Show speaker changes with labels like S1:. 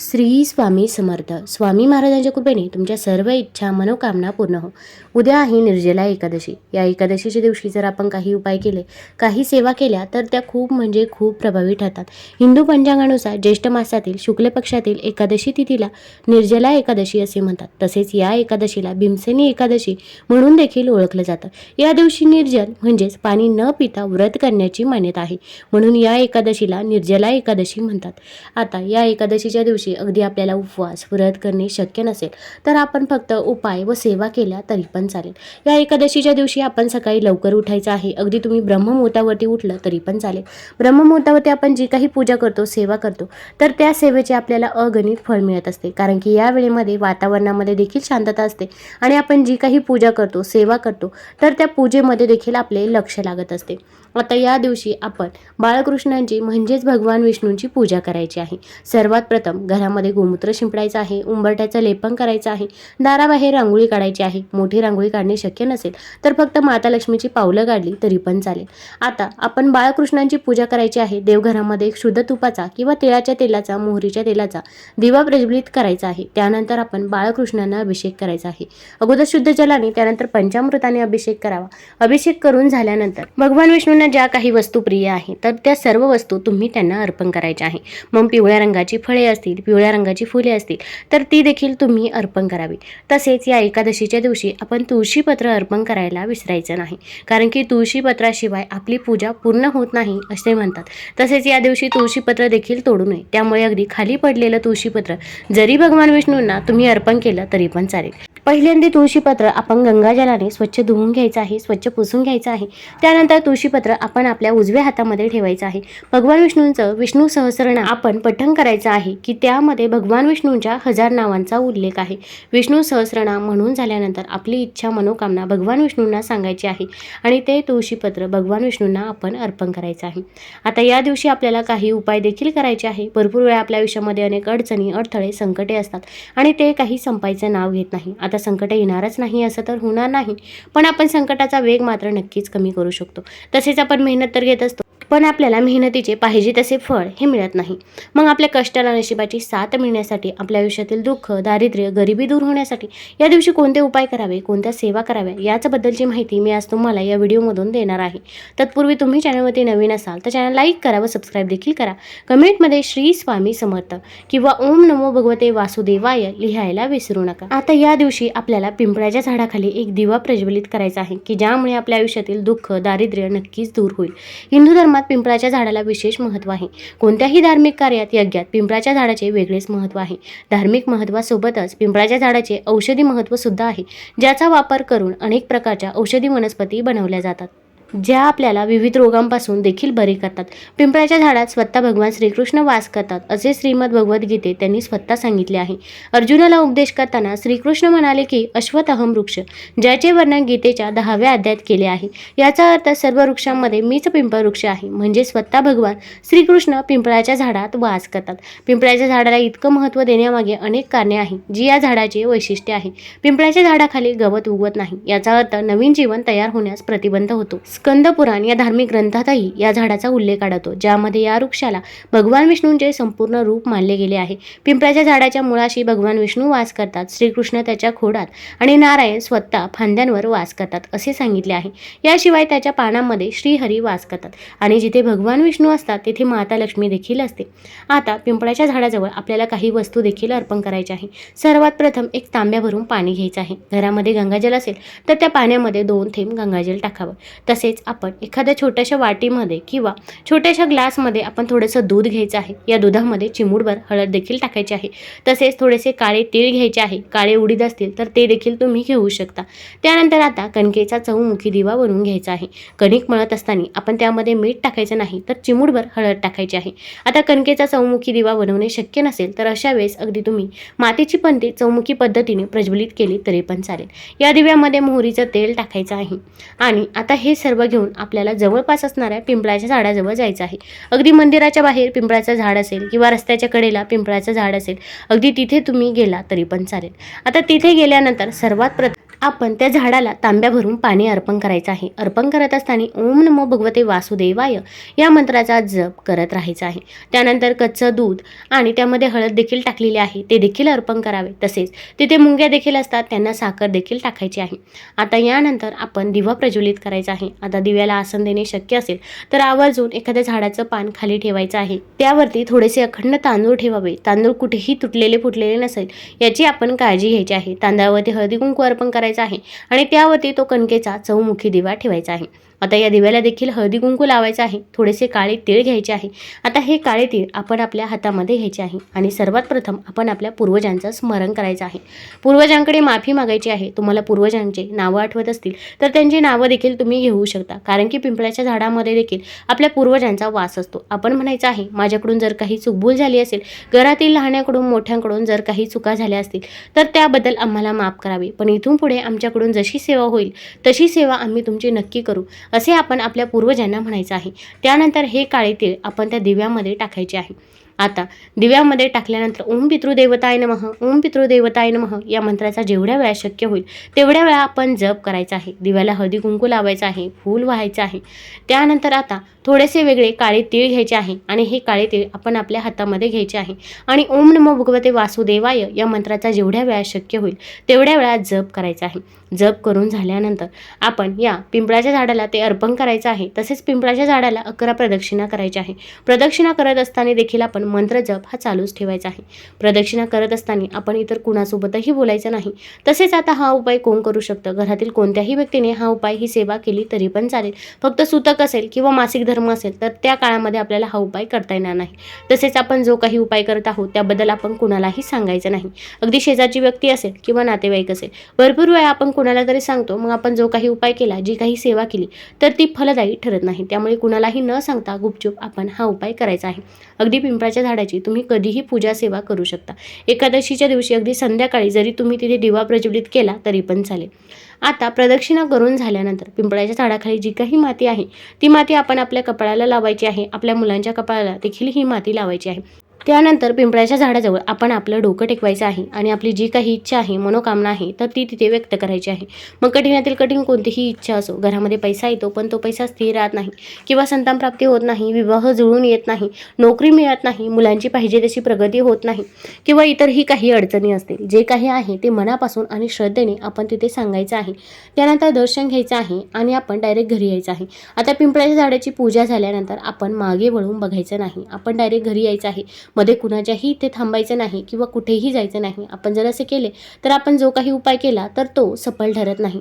S1: श्री स्वामी समर्थ. स्वामी महाराजांच्या कृपेने तुमच्या सर्व इच्छा मनोकामना पूर्ण हो. उद्या आहे निर्जला एकादशी. या एकादशीच्या दिवशी जर आपण काही उपाय केले काही सेवा केल्या तर त्या खूप म्हणजे खूप प्रभावी ठरतात. हिंदू पंचांगानुसार ज्येष्ठ मासातील शुक्ल पक्षातील एकादशी तिथीला निर्जला एकादशी असे म्हणतात. तसेच या एकादशीला भीमसेनी एकादशी म्हणून देखील ओळखलं जातं. या दिवशी निर्जल म्हणजेच पाणी न पिता व्रत करण्याची मान्यता आहे. म्हणून या एकादशीला निर्जला एकादशी म्हणतात. आता या एकादशीच्या दिवशी अगदी आपल्याला उपवास व्रत करणे शक्य नसेल तर आपण फक्त उपाय व सेवा केल्या तरी पण चालेल. या एकादशीच्या दिवशी आपण सकाळी लवकर उठायचं आहे. अगदी तुम्ही ब्रह्ममुहूर्तावरती उठलं तरी पण चालेल. ब्रह्ममुहूर्तावरती आपण जी काही पूजा करतो सेवा करतो तर त्या सेवेचे आपल्याला अगणित फळ मिळत असते. कारण की या वेळेमध्ये वातावरणामध्ये देखील शांतता असते आणि आपण जी काही पूजा करतो सेवा करतो तर त्या पूजेमध्ये देखील आपले लक्ष लागत असते. आता या दिवशी आपण बाळकृष्णांची म्हणजेच भगवान विष्णूंची पूजा करायची आहे. सर्वात प्रथम घरामध्ये गोमूत्र शिंपडायचं आहे उंबरट्याचं लेपन करायचं आहे दाराबाहेर रांगोळी काढायची आहे मोठी रांगोळी काढणे शक्य नसेल तर फक्त माता लक्ष्मीची पावलं काढली तरी पण चालेल. आता आपण बाळकृष्णांची पूजा करायची आहे देवघरामध्ये एक शुद्ध तुपाचा किंवा तिळाच्या तेलाचा मोहरीच्या तेलाचा दिवा प्रज्वलित करायचा आहे त्यानंतर आपण बाळकृष्णांना अभिषेक करायचा आहे. अगोदर शुद्ध जलाने त्यानंतर पंचामृताने अभिषेक करावा. अभिषेक करून झाल्यानंतर भगवान विष्णूंना ज्या काही वस्तू प्रिय आहे तर त्या सर्व वस्तू तुम्ही त्यांना अर्पण करायच्या आहे. मग पिवळ्या रंगाची फळे असतील पिवळ्या रंगाची फुले असतील तर ती देखील तुम्ही अर्पण करावी. तसेच या एकादशीच्या दिवशी आपण तुळशीपत्र अर्पण करायला विसरायचं नाही कारण की तुळशीपत्राशिवाय आपली पूजा पूर्ण होत नाही असे म्हणतात. तसेच या दिवशी तुळशीपत्र देखील तोडू नये. त्यामुळे अगदी खाली पडलेलं तुळशीपत्र जरी भगवान विष्णूंना तुम्ही अर्पण केलं तरी पण चालेल. पहिल्यांदा तुळशीपत्र आपण गंगाजलाने स्वच्छ धुवून घ्यायचं आहे स्वच्छ पुसून घ्यायचं आहे. त्यानंतर तुळशीपत्र आपण आपल्या उजव्या हातामध्ये ठेवायचं आहे. भगवान विष्णूंचं विष्णू सहस्रनाम आपण पठण करायचं आहे की त्या त्यामध्ये भगवान विष्णूंच्या हजार नावांचा उल्लेख आहे. विष्णू सहस्रनाम म्हणून झाल्यानंतर आपली इच्छा मनोकामना भगवान विष्णूंना सांगायची आहे आणि ते तुळशीपत्र भगवान विष्णूंना आपण अर्पण करायचं आहे. आता या दिवशी आपल्याला काही उपाय देखील करायचे आहे. भरपूर वेळा आपल्या आयुष्यामध्ये अनेक अडचणी अडथळे संकटे असतात आणि ते काही संपायचं नाव घेत नाही. आता संकट येणारच नाही असं तर होणार नाही पण आपण संकटाचा वेग मात्र नक्कीच कमी करू शकतो. तसेच आपण मेहनत तर घेत असतो. पण आपल्याला मेहनतीचे पाहिजे तसे फळ हे मिळत नाही. मग आपल्या कष्टाला नशिबाची साथ मिळण्यासाठी आपल्या आयुष्यातील दुःख दारिद्र्य गरिबी दूर होण्यासाठी या दिवशी कोणते उपाय करावे कोणत्या सेवा कराव्या याचबद्दलची माहिती मी आज तुम्हाला या व्हिडिओमधून देणार आहे. तत्पूर्वी तुम्ही चॅनलवरती नवीन असाल तर चॅनल लाईक करा व सबस्क्राईब देखील करा. कमेंटमध्ये श्री स्वामी समर्थ किंवा ओम नमो भगवते वासुदेवाय लिहायला विसरू नका. आता या दिवशी आपल्याला पिंपळाच्या झाडाखाली एक दिवा प्रज्वलित करायचा आहे की ज्यामुळे आपल्या आयुष्यातील दुःख दारिद्र्य नक्कीच दूर होईल. हिंदू धर्मात पिंपळाच्या झाडाला विशेष महत्त्व आहे. कोणत्याही धार्मिक कार्यात यज्ञात पिंपळाच्या झाडाचे वेगळेच महत्त्व आहे. धार्मिक महत्त्वासोबतच पिंपळाच्या झाडाचे औषधी महत्त्व सुद्धा आहे ज्याचा वापर करून अनेक प्रकारच्या औषधी वनस्पती बनवल्या जातात. ज्या आपल्याला विविध रोगांपासून देखील बरे करतात. पिंपळाच्या झाडात स्वतः भगवान श्रीकृष्ण वास करतात असे श्रीमद भगवद्गीते त्यांनी स्वतः सांगितले आहे. अर्जुनाला उपदेश करताना श्रीकृष्ण म्हणाले की अश्वतहम वृक्ष ज्याचे वर्णन गीतेच्या दहाव्या अध्यायात केले आहे. याचा अर्थ सर्व वृक्षांमध्ये मीच पिंपळ वृक्ष आहे म्हणजे स्वतः भगवान श्रीकृष्ण पिंपळाच्या झाडात वास करतात. पिंपळाच्या झाडाला इतकं महत्त्व देण्यामागे अनेक कारणे आहेत जी या झाडाचे वैशिष्ट्य आहे. पिंपळाच्या झाडाखाली गवत उगवत नाही याचा अर्थ नवीन जीवन तयार होण्यास प्रतिबंध होतो. स्कंदपुराण या धार्मिक ग्रंथातही या झाडाचा उल्लेख आढळतो ज्यामध्ये या वृक्षाला भगवान विष्णूंचे संपूर्ण रूप मानले गेले आहे. पिंपळाच्या झाडाच्या मुळाशी भगवान विष्णू वास करतात श्रीकृष्ण त्याच्या खोडात आणि नारायण स्वतः फांद्यांवर वास करतात असे सांगितले आहे. याशिवाय त्याच्या पानांमध्ये श्रीहरी वास करतात आणि जिथे भगवान विष्णू असतात तेथे माता लक्ष्मी देखील असते. आता पिंपळाच्या झाडाजवळ आपल्याला काही वस्तू देखील अर्पण करायच्या आहे. सर्वात प्रथम एक तांब्या भरून पाणी घ्यायचं आहे. घरामध्ये गंगाजल असेल तर त्या पाण्यामध्ये दोन थेंब गंगाजल टाकावं. तसेच आपण एखाद्या छोट्याशा वाटीमध्ये किंवा छोट्याशा ग्लासमध्ये आपण थोडंसं दूध घ्यायचं आहे. या दुधामध्ये चिमूडभर हळद देखील टाकायची आहे. तसेच थोडेसे काळे तीळ घ्यायचे आहे. काळे उडीद असतील तर ते देखील तुम्ही घेऊ शकता. त्यानंतर आता कणकेचा चौमुखी दिवा बनवून घ्यायचा आहे. कणिक मळत असताना आपण त्यामध्ये मीठ टाकायचं नाही तर चिमूडभर हळद टाकायची आहे. आता कणकेचा चौमुखी दिवा बनवणे शक्य नसेल तर अशा वेळेस अगदी तुम्ही मातीची पंती चौमुखी पद्धतीने प्रज्वलित केली तरी पण चालेल. या दिव्यामध्ये मोहरीचं तेल टाकायचं आहे. आणि आता हे सर्व घेऊन आपल्याला जवळपास असणाऱ्या पिंपळाच्या झाडाजवळ जायचं आहे. अगदी मंदिराच्या बाहेर पिंपळाचं झाड असेल किंवा रस्त्याच्या कडेला पिंपळाचं झाड असेल अगदी तिथे तुम्ही गेला तरी पण चालेल. आता तिथे गेल्यानंतर सर्वात प्रथम आपण त्या झाडाला तांब्या भरून पाणी अर्पण करायचं आहे. अर्पण करत असताना ओम नमो भगवते वासुदेवाय या मंत्राचा जप करत राहायचा आहे. त्यानंतर कच्चं दूध आणि त्यामध्ये हळद देखील टाकलेली आहे. ते देखील अर्पण करावे. तसेच तिथे मुंग्या देखील असतात. त्यांना साखर देखील टाकायची आहे. आता यानंतर आपण दिवा प्रज्वलित करायचा आहे. आता दिव्याला आसन देणे शक्य असेल तर आवर्जून एखाद्या झाडाचं पान खाली ठेवायचं आहे. त्यावरती थोडेसे अखंड तांदूळ ठेवावे. तांदूळ कुठेही तुटलेले फुटलेले नसेल याची आपण काळजी घ्यायची आहे. तांदळावरती हळदी कुंकू अर्पण करायचं आहे आणि त्यावरती तो कणकेचा चौमुखी दिवा ठेवायचा आहे. आता या दिव्याला देखील हळदी कुंकू लावायचं आहे. थोडेसे काळे तीळ घ्यायचे आहे. आता हे काळे तीळ आपण आपल्या हातामध्ये घ्यायचे आहे आणि सर्वात प्रथम आपण आपल्या पूर्वजांचं स्मरण करायचं आहे. पूर्वजांकडे माफी मागायची आहे. तुम्हाला पूर्वजांचे नावं आठवत असतील तर त्यांची नावं देखील तुम्ही घेऊ शकता. कारण की पिंपळाच्या झाडामध्ये देखील आपल्या पूर्वजांचा वास असतो. आपण म्हणायचं आहे माझ्याकडून जर काही चुकभूल झाली असेल घरातील लहान्याकडून मोठ्यांकडून जर काही चुका झाल्या असतील तर त्याबद्दल आम्हाला माफ करावे. पण इथून पुढे आमच्याकडून जशी सेवा होईल तशी सेवा आम्ही तुमची नक्की करू. असे आपण आपल्या पूर्वजांना म्हणायचं आहे. त्यानंतर हे काळे तीळ आपण त्या दिव्यामध्ये टाकायचे आहे. आता दिव्यामध्ये टाकल्यानंतर ओम पितृदेवताय नमः ओम पितृदेवताय नमः या मंत्राचा जेवढ्या वेळा शक्य होईल तेवढ्या वेळा आपण जप करायचा आहे. दिव्याला हळदी कुंकू लावायचं आहे फूल व्हायचं आहे. त्यानंतर आता थोडेसे वेगळे काळे तीळ घ्यायचे आहे आणि हे काळे तीळ आपण आपल्या हातामध्ये घ्यायचे आहे. आणि ओम नमो भगवते वासुदेवाय या मंत्राचा जेवढ्या वेळा शक्य होईल तेवढ्या वेळा जप करायचा आहे. जप करून झाल्यानंतर आपण या पिंपळाच्या झाडाला ते अर्पण करायचं आहे. तसेच पिंपळाच्या झाडाला अकरा प्रदक्षिणा करायच्या आहे. प्रदक्षिणा करत असताना देखील आपण मंत्र जप हा चालूच ठेवायचा आहे. प्रदक्षिणा करत असताना आपण इतर कुणासोबतही बोलायचं नाही. तसेच आता हा उपाय कोण करू शकतं? घरातील कोणत्याही व्यक्तीने हा उपाय ही सेवा केली तरी पण चालेल. फक्त सुतक असेल किंवा मासिक धर्म असेल तर त्या काळामध्ये आपल्याला हा उपाय करता येणार नाही. तसेच आपण जो काही उपाय करत आहोत त्याबद्दल आपण कुणालाही सांगायचं नाही. अगदी शेजारची व्यक्ती असेल किंवा नातेवाईक असेल भरपूर वेळा आपण कुणाला तरी सांगतो मग आपण जो काही उपाय केला जी काही सेवा केली तर ती फलदायी ठरत नाही. त्यामुळे कुणालाही न सांगता गुपचूप आपण हा उपाय करायचा आहे. अगदी पिंपळाच्या झाडाची तुम्ही कधीही पूजा सेवा करू शकता. एकादशीच्या दिवशी अगदी संध्याकाळी जरी तुम्ही तिथे दिवा प्रज्वलित केला तरी पण चालेल. आता प्रदक्षिणा करून झाल्यानंतर पिंपळाच्या झाडाखाली जी काही माती आहे ती माती आपण आपल्या कपाळाला लावायची आहे. आपल्या मुलांच्या कपाळाला देखील ही माती लावायची आहे. त्यानंतर पिंपळाच्या झाडाजवळ आपण आपलं डोकं टेकवायचं आहे आणि आपली जी काही इच्छा आहे मनोकामना आहे तर ती तिथे व्यक्त करायची आहे. मग कठीणातील कठीण कोणतीही इच्छा असो घरामध्ये पैसा येतो पण तो पैसा स्थिर राहत नाही किंवा संतान प्राप्ती होत नाही विवाह जुळून येत नाही नोकरी मिळत नाही मुलांची पाहिजे तशी प्रगती होत नाही किंवा इतरही काही अडचणी असतील. जे काही आहे ते मनापासून आणि श्रद्धेने आपण तिथे सांगायचं आहे. त्यानंतर दर्शन घ्यायचं आहे आणि आपण डायरेक्ट घरी यायचं आहे. आता पिंपळाच्या झाडाची पूजा झाल्यानंतर आपण मागे वळून बघायचं नाही. आपण डायरेक्ट घरी यायचं आहे. मध्ये कुणाच्याही इथे थांबायचं नाही किंवा कुठेही जायचं नाही. आपण जर असे केले तर आपण जो काही उपाय केला तर तो सफल ठरत नाही.